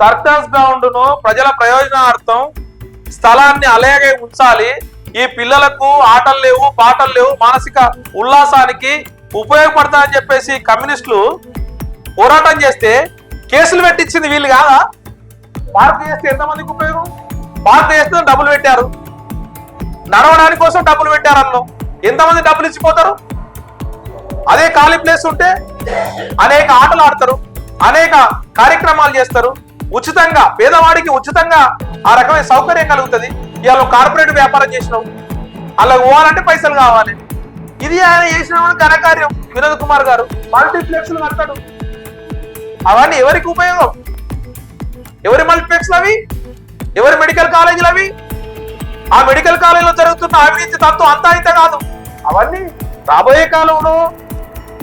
Circus గ్రౌండ్ను ప్రజల ప్రయోజనార్థం స్థలాన్ని అలాగే ఉంచాలి. ఈ పిల్లలకు ఆటలు లేవు పాటలు లేవు మానసిక ఉల్లాసానికి ఉపయోగపడతాయని చెప్పేసి కమ్యూనిస్టులు పోరాటం చేస్తే కేసులు పెట్టించింది వీళ్ళు కాదా? పార్క్ చేస్తే ఎంతమందికి ఉపయోగం? పార్క్ చేస్తే డబ్బులు పెట్టారు. నడవడానికి కోసం డబ్బులు పెట్టారు అందులో. ఎంతమంది డబ్బులు ఇచ్చిపోతారు? అదే ఖాళీ ప్లేస్ ఉంటే అనేక ఆటలు ఆడతారు అనేక కార్యక్రమాలు చేస్తారు. ఉచితంగా పేదవాడికి ఉచితంగా ఆ రకమైన సౌకర్యం కలుగుతుంది. ఇవాళ కార్పొరేట్ వ్యాపారం చేసినావు. అలా పోవాలంటే పైసలు కావాలి. ఇది ఆయన చేసిన ఘనకార్యం వినోద్ కుమార్ గారు. మల్టీప్లెక్స్ కడతాడు. అవన్నీ ఎవరికి ఉపయోగం? ఎవరి మల్టీప్లెక్స్ అవి? ఎవరి మెడికల్ కాలేజీలు అవి? ఆ మెడికల్ కాలేజీలో జరుగుతున్న అవినీతి తత్వం అంతా ఇంత కాదు. అవన్నీ రాబోయే కాలంలో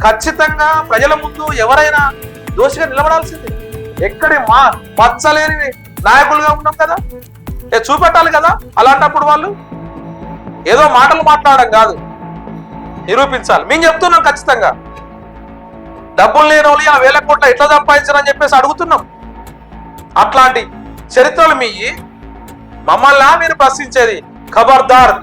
ఖచ్చితంగా ప్రజల ముందు ఎవరైనా దోషిగా నిలబడాల్సిందే. ఎక్కడి మా పచ్చలేని నాయకులుగా ఉన్నాం కదా? ఏ చూపెట్టాలి కదా అలాంటప్పుడు వాళ్ళు? ఏదో మాటలు మాట్లాడడం కాదు. నిరూపించాలి. మేము చెప్తున్నాం ఖచ్చితంగా. డబ్బులు లేని వాళ్ళు ఇలా వేల కోట్ల ఎట్లా సంపాదించారని చెప్పేసి అడుగుతున్నాం. అట్లాంటి చరిత్రలు మీ మమ్మల్ని మీరు ప్రశ్నించేది ఖబర్దార్